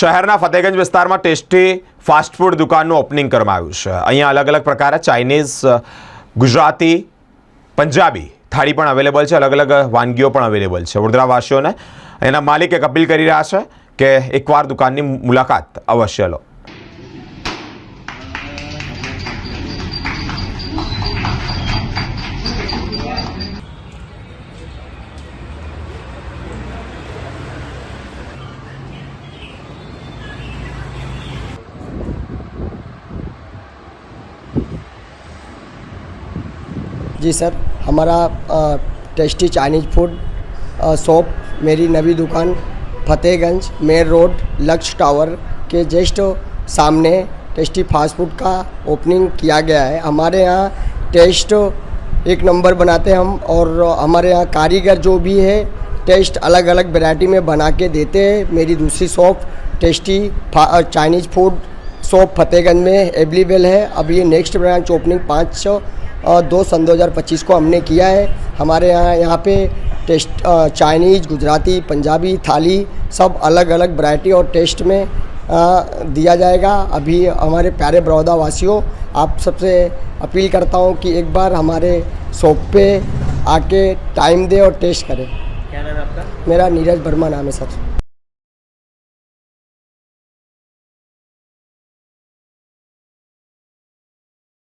શહેરના ફતેગંજ વિસ્તારમાં tasty fast food દુકાનનું ઓપનિંગ કરવામાં આવ્યું છે. અહીંયા અલગ અલગ પ્રકારે ચાઇનીઝ ગુજરાતી, પંજાબી થાળી પણ અવેલેબલ છે. અલગ અલગ વાનગીઓ પણ અવેલેબલ છે. વડોદરાવાસીઓને એના માલિકે અપીલ કરી રહ્યા છે કે એકવાર દુકાનની મુલાકાત અવશ્ય લો. जी सर, हमारा टेस्टी चाइनीज़ फ़ूड शॉप मेरी नवी दुकान, Fatehganj main road Lakshya tower के जस्ट सामने टेस्टी फास्ट फ़ूड का ओपनिंग किया गया है। हमारे यहाँ टेस्ट एक नंबर बनाते हैं हम और हमारे यहाँ कारीगर जो भी है टेस्ट अलग अलग वैरायटी में बना के देते हैं। मेरी दूसरी shop tasty Chinese food shop Fatehganj में अवेलेबल है। अब ये नेक्स्ट ब्रांच ओपनिंग पाँच सौ दो सन 2025 को हमने किया है। हमारे यहाँ यहाँ पे टेस्ट चाइनीज़ गुजराती पंजाबी थाली सब अलग अलग वैरायटी और टेस्ट में अ, दिया जाएगा। अभी हमारे प्यारे बड़ौदा वासियों आप सबसे अपील करता हूँ कि एक बार हमारे शॉप पे आके टाइम दे और टेस्ट करें। क्या नाम है आपका? मेरा नीरज वर्मा नाम है सर।